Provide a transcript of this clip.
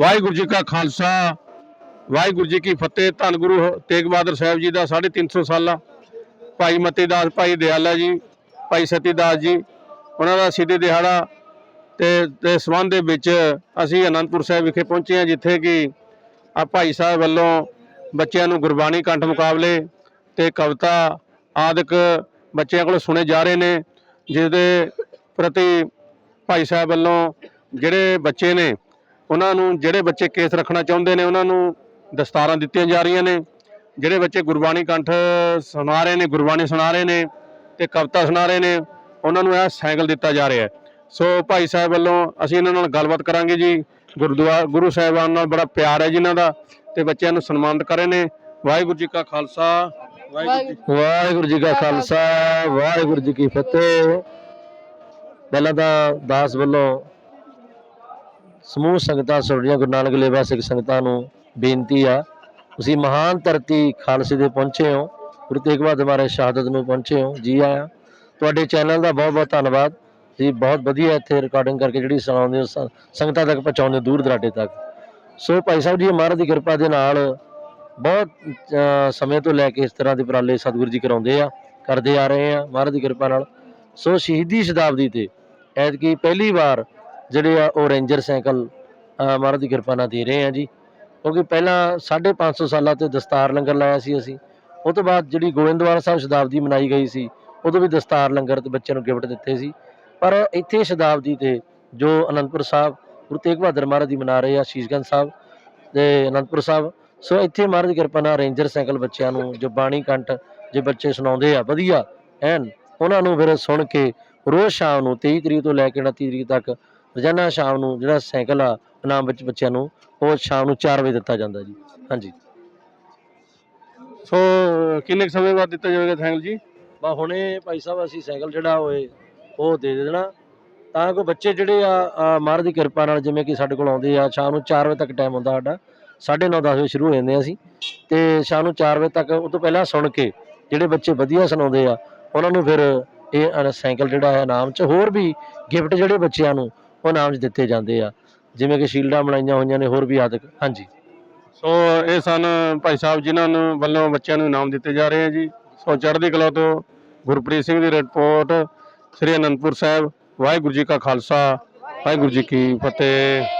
ਵਾਹਿਗੁਰੂ ਜੀ ਕਾ ਖਾਲਸਾ, ਵਾਹਿਗੁਰੂ ਜੀ ਕੀ ਫਤਿਹ। ਧੰਨ ਗੁਰੂ ਤੇਗ ਬਹਾਦਰ ਸਾਹਿਬ ਜੀ ਦਾ 350 ਸਾਲਾ। ਭਾਈ ਮਤੀ ਦਾਸ, ਭਾਈ ਦਿਆਲਾ ਜੀ, ਭਾਈ ਸਤੀ ਦਾਸ ਜੀ, ਉਹਨਾਂ ਦਾ ਸਿੱਧੇ ਦਿਹਾੜਾ ਤੇ ਦੇ ਸੰਬੰਧ ਦੇ ਵਿੱਚ ਅਸੀਂ ਅਨੰਦਪੁਰ ਸਾਹਿਬ ਵਿਖੇ ਪਹੁੰਚੇ ਹਾਂ, ਜਿੱਥੇ ਕਿ ਆ ਭਾਈ ਸਾਹਿਬ ਵੱਲੋਂ ਬੱਚਿਆਂ ਨੂੰ ਗੁਰਬਾਣੀ ਕੰਠ ਮੁਕਾਬਲੇ ਤੇ ਕਵਿਤਾ ਆਦਿਕ ਬੱਚਿਆਂ ਕੋਲ ਸੁਣੇ ਜਾ ਰਹੇ ਨੇ ਜਿਸ ਦੇ ਪ੍ਰਤੀ ਭਾਈ ਸਾਹਿਬ ਵੱਲੋਂ ਜਿਹੜੇ ਬੱਚੇ ਨੇ ਉਹਨਾਂ ਨੂੰ ਜਿਹੜੇ ਬੱਚੇ ਕੇਸ ਰੱਖਣਾ ਚਾਹੁੰਦੇ ਨੇ ਉਹਨਾਂ ਨੂੰ ਦਸਤਾਰਾਂ ਦਿੱਤੀਆਂ ਜਾ ਰਹੀਆਂ ਨੇ। ਜਿਹੜੇ ਬੱਚੇ ਗੁਰਬਾਣੀ ਕੰਠ ਸੁਣਾ ਰਹੇ ਨੇ ਗੁਰਬਾਣੀ ਸੁਣਾ ਰਹੇ ਨੇ ਤੇ ਕਵਿਤਾ ਸੁਣਾ ਰਹੇ ਨੇ ਉਹਨਾਂ ਨੂੰ ਇਹ ਸਾਈਕਲ ਦਿੱਤਾ ਜਾ ਰਿਹਾ ਹੈ। ਸੋ ਭਾਈ ਸਾਹਿਬ ਵੱਲੋਂ ਅਸੀਂ ਇਹਨਾਂ ਨਾਲ ਗੱਲਬਾਤ ਕਰਾਂਗੇ ਜੀ। ਗੁਰਦੁਆਰਾ ਗੁਰੂ ਸਾਹਿਬਾਨ ਨਾਲ ਬੜਾ ਪਿਆਰ ਹੈ ਜਿਨ੍ਹਾਂ ਦਾ ਤੇ ਬੱਚਿਆਂ ਨੂੰ ਸਨਮਾਨਿਤ ਕਰ ਰਹੇ ਨੇ। ਵਾਹਿਗੁਰੂ ਜੀ ਕਾ ਖਾਲਸਾ। ਵਾਹਿਗੁਰੂ ਜੀ ਵਾਹਿਗੁਰੂ ਜੀ ਕਾ ਖਾਲਸਾ। ਵਾਹਿਗੁਰੂ ਜੀ ਕੀ ਫਤਿਹ। ਪਹਿਲਾਂ ਤਾਂ ਦਾਸ ਵੱਲੋਂ ਸਮੂਹ ਸੰਗਤਾਂ ਸੁਣੀਆਂ ਗੁਰੂ ਨਾਨਕ ਲੇਵਾ ਸਿੱਖ ਸੰਗਤਾਂ ਨੂੰ ਬੇਨਤੀ ਆ, ਤੁਸੀਂ ਮਹਾਨ ਧਰਤੀ ਖਾਲਸੇ ਦੇ ਪਹੁੰਚੇ ਹੋ, ਗੁਰੂ ਤੇਗ ਬਹਾਦਰ ਮਹਾਰਾਜ ਸ਼ਹਾਦਤ ਨੂੰ ਪਹੁੰਚੇ ਹੋ, ਜੀ ਆਇਆਂ। ਤੁਹਾਡੇ ਚੈਨਲ ਦਾ ਬਹੁਤ ਬਹੁਤ ਧੰਨਵਾਦ। ਤੁਸੀਂ ਬਹੁਤ ਵਧੀਆ ਇੱਥੇ ਰਿਕਾਰਡਿੰਗ ਕਰਕੇ ਜਿਹੜੀ ਸੁਣਾਉਂਦੇ ਹੋ, ਸ- ਸੰਗਤਾਂ ਤੱਕ ਪਹੁੰਚਾਉਂਦੇ ਹੋ, ਦੂਰ ਦਰਾਡੇ ਤੱਕ। ਸੋ ਭਾਈ ਸਾਹਿਬ ਜੀ, ਮਹਾਰਾਜ ਦੀ ਕਿਰਪਾ ਦੇ ਨਾਲ ਬਹੁਤ ਸਮੇਂ ਤੋਂ ਲੈ ਕੇ ਇਸ ਤਰ੍ਹਾਂ ਦੇ ਉਪਰਾਲੇ ਸਤਿਗੁਰੂ ਜੀ ਕਰਾਉਂਦੇ ਆ, ਕਰਦੇ ਆ ਰਹੇ ਆ, ਮਹਾਰਾਜ ਦੀ ਕਿਰਪਾ ਨਾਲ। ਸੋ ਸ਼ਹੀਦੀ ਸ਼ਤਾਬਦੀ ਤੇ ਐਤਕੀ ਪਹਿਲੀ ਵਾਰ ਜਿਹੜੇ ਆ ਉਹ ਰੇਂਜਰ ਸਾਈਕਲ ਮਹਾਰਾਜ ਦੀ ਕਿਰਪਾ ਨਾਲ ਦੇ ਰਹੇ ਆ ਜੀ। ਕਿਉਂਕਿ ਪਹਿਲਾਂ 550 ਸਾਲਾਂ ਤੇ ਦਸਤਾਰ ਲੰਗਰ ਲਾਇਆ ਸੀ ਅਸੀਂ। ਉਹ ਤੋਂ ਬਾਅਦ ਜਿਹੜੀ ਗੋਇੰਦਵਾਲ ਸਾਹਿਬ ਸ਼ਤਾਬਦੀ ਮਨਾਈ ਗਈ ਸੀ ਉਦੋਂ ਵੀ ਦਸਤਾਰ ਲੰਗਰ ਤੇ ਬੱਚਿਆਂ ਨੂੰ ਗਿਫਟ ਦਿੱਤੇ ਸੀ। ਪਰ ਇੱਥੇ ਸ਼ਤਾਬਦੀ ਤੇ ਜੋ ਅਨੰਦਪੁਰ ਸਾਹਿਬ, ਗੁਰੂ ਤੇਗ ਬਹਾਦਰ ਮਹਾਰਾਜ ਦੀ ਮਨਾ ਰਹੇ ਆ, ਸ਼ੀਸ਼ਗੰਜ ਸਾਹਿਬ ਤੇ ਅਨੰਦਪੁਰ ਸਾਹਿਬ, ਸੋ ਇੱਥੇ ਮਹਾਰਾਜ ਦੀ ਕਿਰਪਾ ਨਾਲ ਰੇਂਜਰ ਸਾਈਕਲ ਬੱਚਿਆਂ ਨੂੰ, ਜੋ ਬਾਣੀ ਕੰਠ ਜੇ ਬੱਚੇ ਸੁਣਾਉਂਦੇ ਆ, ਵਧੀਆ, ਐਨ, ਉਹਨਾਂ ਨੂੰ ਫਿਰ ਸੁਣ ਕੇ ਰੋਜ਼ ਸ਼ਾਮ ਨੂੰ 23 ਤਰੀਕ ਤੋਂ ਲੈ ਕੇ 29 ਤਰੀਕ ਤੱਕ ਰੋਜ਼ਾਨਾ ਸ਼ਾਮ ਨੂੰ ਜਿਹੜਾ ਸਾਈਕਲ ਆ ਇਨਾਮ ਵਿੱਚ ਬੱਚਿਆਂ ਨੂੰ ਉਹ ਸ਼ਾਮ ਨੂੰ 4 ਵਜੇ ਦਿੱਤਾ ਜਾਂਦਾ ਜੀ। ਹਾਂਜੀ। ਸੋ ਕਿੰਨੇ ਕੁ ਸਮੇਂ ਬਾਅਦ ਦਿੱਤਾ ਜਾਵੇਗਾ ਥੈਂਕ ਜੀ? ਬਾ ਹੁਣੇ ਭਾਈ ਸਾਹਿਬ ਅਸੀਂ ਸਾਈਕਲ ਜਿਹੜਾ ਹੋਏ ਉਹ ਦੇ ਦੇਣਾ। ਤਾਂ ਕਿ ਬੱਚੇ ਜਿਹੜੇ ਆ ਮਹਾਰਾਜ ਦੀ ਕਿਰਪਾ ਨਾਲ ਜਿਵੇਂ ਕਿ ਸਾਡੇ ਕੋਲ ਆਉਂਦੇ ਆ ਸ਼ਾਮ ਨੂੰ 4 ਵਜੇ ਤੱਕ ਟਾਈਮ ਹੁੰਦਾ ਸਾਡਾ। 9:30 10 ਵਜੇ ਸ਼ੁਰੂ ਹੋ ਜਾਂਦੇ ਆ ਅਸੀਂ। ਤੇ ਸ਼ਾਮ ਨੂੰ 4 ਵਜੇ ਤੱਕ ਉਹ ਤੋਂ ਪਹਿਲਾਂ ਸੁਣ ਕੇ ਜਿਹੜੇ ਬੱਚੇ ਵਧੀਆ ਸੁਣਾਉਂਦੇ ਆ ਉਹਨਾਂ ਨੂੰ ਫਿਰ ਇਹ ਸਾਈਕਲ ਜਿਹੜਾ ਹੈ ਇਨਾਮ 'ਚ ਹੋਰ ਵੀ ਗਿਫਟ ਜਿਹੜੇ ਬੱਚਿਆਂ ਨੂੰ ਉਹ ਇਨਾਮ ਦਿੱਤੇ ਜਾਂਦੇ ਆ। ਜਿਵੇਂ ਕਿ ਸ਼ੀਲਡਾਂ ਬਣਾਈਆਂ ਹੋਈਆਂ ਨੇ, ਹੋਰ ਵੀ ਆਦਿਕ ਹਾਂਜੀ। ਸੋ ਇਹ ਸਨ ਭਾਈ ਸਾਹਿਬ ਜਿਨ੍ਹਾਂ ਨੂੰ ਵੱਲੋਂ ਬੱਚਿਆਂ ਨੂੰ ਇਨਾਮ ਦਿੱਤੇ ਜਾ ਰਹੇ ਆ ਜੀ। ਸੋ ਚੜ੍ਹਦੀ ਕਲਾ ਤੋਂ ਗੁਰਪ੍ਰੀਤ ਸਿੰਘ ਦੀ ਰਿਪੋਰਟ, ਸ੍ਰੀ ਅਨੰਦਪੁਰ ਸਾਹਿਬ। ਵਾਹਿਗੁਰੂ ਜੀ ਕਾ ਖਾਲਸਾ, ਵਾਹਿਗੁਰੂ ਜੀ ਕੀ ਫਤਿਹ।